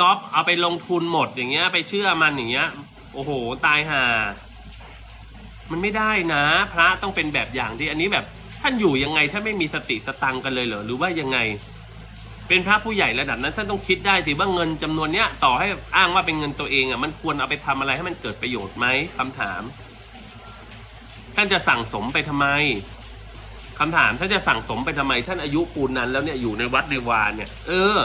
ก๊อปเอาไปลงทุนหมดอย่างเงี้ย ไปเชื่อมันอย่างเงี้ย โอ้โห ตายห่า มันไม่ได้นะ พระต้องเป็นแบบอย่างที่อันนี้แบบท่านอยู่ยังไงท่านไม่มีสติสตังกันเลยเหรอหรือว่ายังไง เป็นพระผู้ใหญ่ระดับนั้นท่านต้องคิดได้สิว่าเงินจำนวนเนี้ยต่อให้อ้างว่าเป็นเงินตัวเองอะมันควรเอาไปทำอะไรให้มันเกิดประโยชน์ไหมคำถาม ท่านจะสั่งสมไปทำไมคำถามท่านจะสั่งสมไปทำไม ท่านอายุปูนนั้นแล้วเนี่ยอยู่ในวัดในวานเนี่ย เออ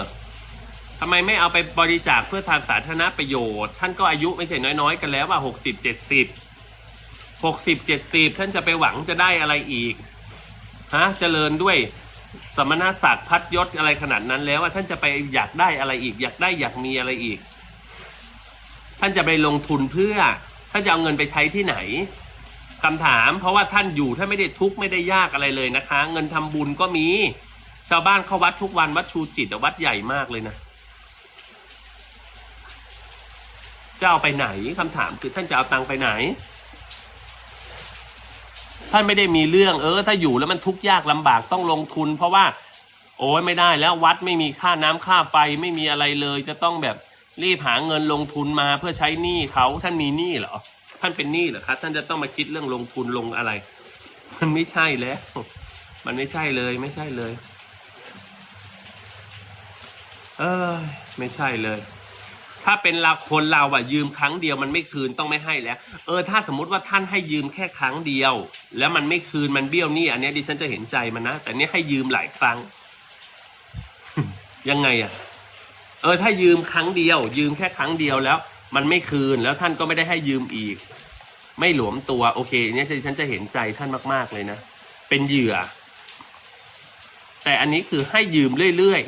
ทำไมไม่เอาไปบริจาคเพื่อทางสาธารณประโยชน์ ท่านก็อายุไม่ใช่น้อยๆ กันแล้วว่าหกสิบเจ็ดสิบหกสิบเจ็ดสิบท่านจะไปหวังจะได้อะไรอีกฮะเจริญด้วยสมณศักดิ์พัดยศอะไรขนาดนั้นแล้วว่าท่านจะไปอยากได้อะไรอีก อยากได้อยากมีอะไรอีก ท่านจะไปลงทุนเพื่อท่านจะเอาเงินไปใช้ที่ไหนคำถาม เพราะว่าท่านอยู่ท่านไม่ได้ทุกข์ไม่ได้ยากอะไรเลยนะคะ เงินทำบุญก็มี ชาวบ้านเข้าวัดทุกวันวัดชูจิตวัดใหญ่มากเลยนะ จะเอาไปไหนคำถามคือท่านจะเอาตังค์ไปไหน ท่านไม่ได้มีเรื่องเออ ถ้าอยู่แล้วมันทุกข์ยากลำบากต้องลงทุน เพราะว่า โอ้ยไม่ได้แล้ววัดไม่มีค่าน้ำค่าไฟไม่มีอะไรเลย จะต้องแบบรีบหาเงินลงทุนมาเพื่อใช้หนี้เขาท่านมีหนี้เหรอ ท่านเป็นหนี้เหรอครับท่านจะต้องมาคิดเรื่องลงทุนลงอะไร มันไม่ใช่แล้ว มันไม่ใช่เลยไม่ใช่เลย เออไม่ใช่เลย ถ้าเป็นเราคนเราอะยืมครั้งเดียวมันไม่คืนต้องไม่ให้แล้ว เออถ้าสมมติว่าท่านให้ยืมแค่ครั้งเดียว แล้วมันไม่คืนมันเบี้ยวนี้อันนี้ดิฉันจะเห็นใจมันนะแต่เนี้ยให้ยืมหลายครั้ง ยังไงอะเออถ้ายืมครั้งเดียว ยืมแค่ครั้งเดียวแล้ว มันไม่คืนแล้วท่านก็ไม่ได้ให้ยืมอีก ไม่หลวมตัวโอเคเนี้ยดิฉันจะเห็นใจท่านมาก ๆเลยนะเป็นเหยื่อ แต่อันนี้คือให้ยืมเรื่อย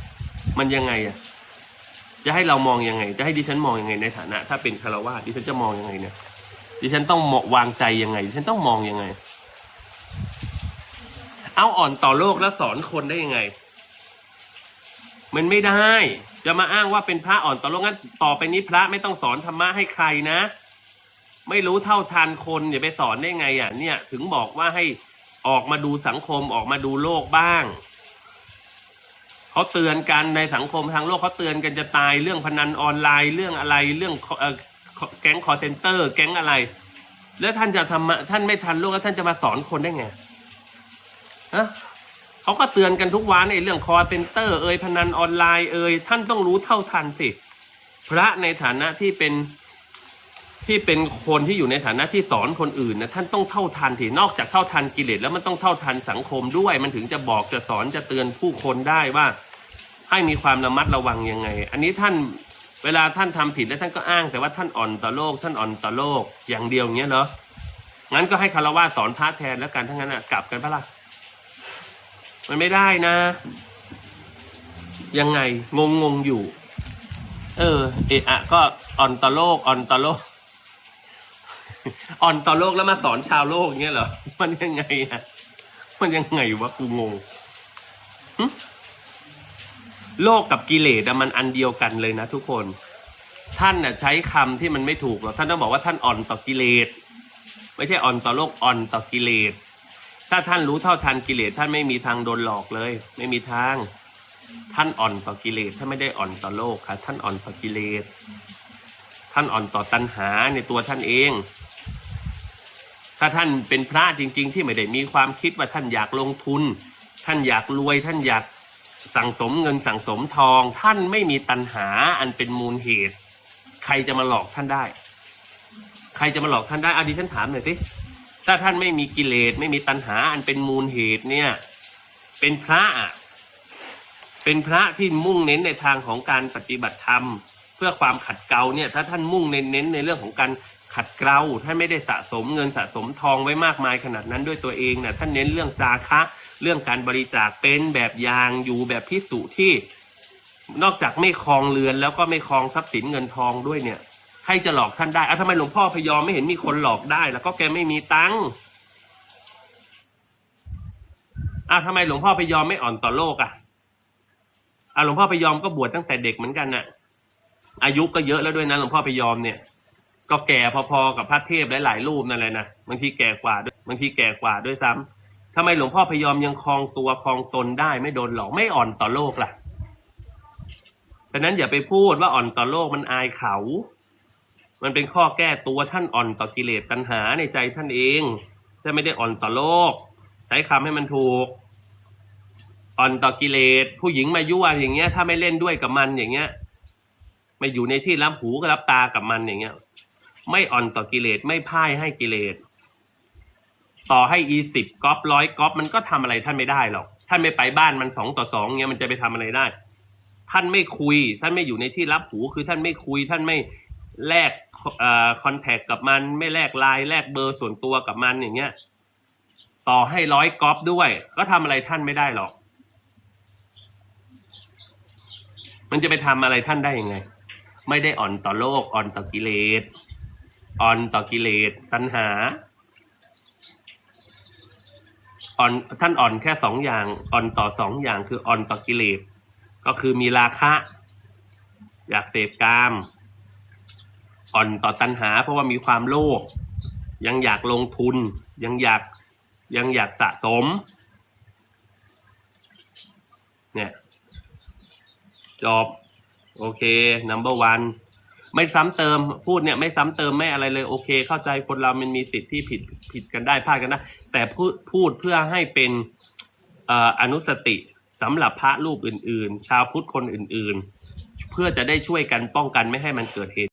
ๆมันยังไงอะ จะให้เรามองยังไง จะให้ดิฉันมองยังไงในฐานะ ถ้าเป็นคารวะดิฉันจะมองยังไงเนี่ย ดิฉันต้องมองวางใจยังไง ดิฉันต้องมองยังไง เอาอ่อนต่อโลกแล้วสอนคนได้ยังไง มันไม่ได้ จะมาอ้างว่าเป็นพระอ่อนต่อโลกงั้นต่อไปนี้พระไม่ต้องสอนธรรมะให้ใครนะ ไม่รู้เท่าทันคนอย่าไปสอนได้ไงอะเนี่ย ถึงบอกว่าให้ออกมาดูสังคมออกมาดูโลกบ้าง เขาเตือนกันในสังคมทางโลกเขาเตือนกันจะตายเรื่องพนันออนไลน์เรื่องอะไรเรื่องออแก๊งคอเซนเตอร์ แก๊งอะไร แล้วท่านจะทำท่านไม่ทันโลกแล้วท่านจะมาสอนคนได้ไงฮะเขาก็เตือนกันทุกวันในเรื่องคอเซนเตอร์เอ่ยพนันออนไลน์เอ่ยท่านต้องรู้เท่าทันสิพระในฐานะที่เป็น ที่เป็นคนที่อยู่ในฐานะที่สอนคนอื่นนะท่านต้องเท่าทันสินอกจากเท่าทันกิเลสแล้วมันต้องเท่าทันสังคมด้วย มันถึงจะบอกจะสอนจะเตือนผู้คนได้ว่า ให้มีความระมัดระวังยังไง อันนี้ท่านเวลาท่านทำผิดแล้วท่านก็อ้าง แต่ว่าท่านอ่อนต่อโลก ท่านอ่อนต่อโลกอย่างเดียวเงี้ยเหรองั้นก็ให้คารวะสอนพระแทนแล้วกันทั้างนั้นอะกลับกันพะล่ะมันไม่ได้นะ ยังไงงงงๆอยู่ เออ เอะอะก็อ่อนต่อโลกอ่อนต่อโลก อ่อนต่อโลกแล้วมาสอนชาวโลกเงี้ยเหรอ มันยังไงอะ มันยังไงวะกูงงโลกกับกิเลสมันอันเดียวกันเลยนะทุกคน ท่านน่ะใช้คำที่มันไม่ถูกหรอกท่านต้องบอกว่าท่านอ่อนต่อกิเลส ไม่ใช่อ่อนต่อโลกอ่อนต่อกิเลส ถ้าท่านรู้เท่าทันกิเลสท่านไม่มีทางโดนหลอกเลย ไม่มีทาง ท่านอ่อนต่อกิเลสท่านไม่ได้อ่อนต่อโลกค่ะท่านอ่อนต่อกิเลส ท่านอ่อนต่อตัณหาในตัวท่านเอง ถ้าท่านเป็นพระจริง ๆ ที่ไม่ได้มีความคิดว่าท่านอยากลงทุน ท่านอยากรวยท่านอยากสั่งสมเงินสั่งสมทอง ท่านไม่มีตัณหาอันเป็นมูลเหตุ ใครจะมาหลอกท่านได้ ใครจะมาหลอกท่านได้อาดิฉันถามหน่อยสิถ้าท่านไม่มีกิเลสไม่มีตัณหาอันเป็นมูลเหตุเนี่ย เป็นพระอะเป็นพระที่มุ่งเน้นในทางของการปฏิบัติธรรม เพื่อความขัดเกลาเนี่ยถ้าท่านมุ่งเน้นในเรื่องของการ ขัดเกลาท่านไม่ได้สะสมเงินสะสมทองไว้มากมายขนาดนั้นด้วยตัวเองนี่ยท่านเน้นเรื่องจาคะ เรื่องการบริจาคเป็นแบบอย่างอยู่แบบพิสุที่ นอกจากไม่คลองเรือนแล้วก็ไม่คลองทรัพย์สินเงินทองด้วยเนี่ย ใครจะหลอกท่านได้อะทำไมหลวงพ่อพยอมไม่เห็นมีคนหลอกได้ แล้วก็แกไม่มีตังค์อะทำไมหลวงพ่อพยอมไม่อ่อนต่อโลกอะอะหลวงพ่อพยอมก็บวชตั้งแต่เด็กเหมือนกันน่ะ อายุก็เยอะแล้วด้วยนะหลวงพ่อพยอมเนี่ย ก็แก่พอๆกับพระเทพหลายๆรูปนั่นแหละนะบางทีแก่กว่าด้วยบางทีแก่กว่าด้วยซ้ำทำไมหลวงพ่อพยอมยังคลองตัวคลองตนได้ไม่โดนหลอกไม่อ่อนต่อโลกล่ะดังนั้นอย่าไปพูดว่าอ่อนต่อโลกมันอายเขา มันเป็นข้อแก้ตัวท่านอ่อนต่อกิเลสตัณหาในใจท่านเองท่านไม่ได้อ่อนต่อโลก ใช้คำให้มันถูก อ่อนต่อกิเลสผู้หญิงมายั่วอย่างเงี้ย ถ้าไม่เล่นด้วยกับมันอย่างเงี้ยไม่อยู่ในที่รับหูก็รับตากับมันอย่างเงี้ย ไม่อ่อนต่อกิเลสไม่พ่ายให้กิเลสต่อให้อีสิบก๊อปร้อยก๊อปมันก็ทำอะไรท่านไม่ได้หรอกท่านไม่ไปบ้านมันสองต่อสองเงี้ยมันจะไปทำอะไรได้ ท่านไม่คุย ท่านไม่อยู่ในที่รับหูคือท่านไม่คุย ท่านไม่แลกคอนแทคกับมัน ไม่แลกไลน์แลกเบอร์ส่วนตัวกับมันอย่างเงี้ย ต่อให้ร้อยก๊อปด้วย ก็ทำอะไรท่านไม่ได้หรอก มันจะไปทำอะไรท่านได้ยังไง ไม่ได้อ่อนต่อโลกอ่อนต่อกิเลส อ่อนต่อกิเลสตัณหาอ่อนท่านอ่อนแค่สองอย่างอ่อนต่อสองอย่างคืออ่อนต่อกิเลสก็คือมีราคะ อยากเสพกาม อ่อนต่อตัณหา เพราะว่ามีความโลภยังอยากลงทุน ยังอยากยังอยากสะสมเนี่ยจบ โอเค number one ไม่ซ้ำเติมพูดเนี่ยไม่ซ้ำเติมไม่อะไรเลยโอเค เข้าใจคนเรามันมีสิทธิ์ที่ผิดผิดกันได้พลาดกันได้แต่พูดพูดเพื่อให้เป็นอนุสติสำหรับพระรูปอื่น ๆ ชาวพุทธคนอื่น ๆ เพื่อจะได้ช่วยกันป้องกันไม่ให้มันเกิดเหตุ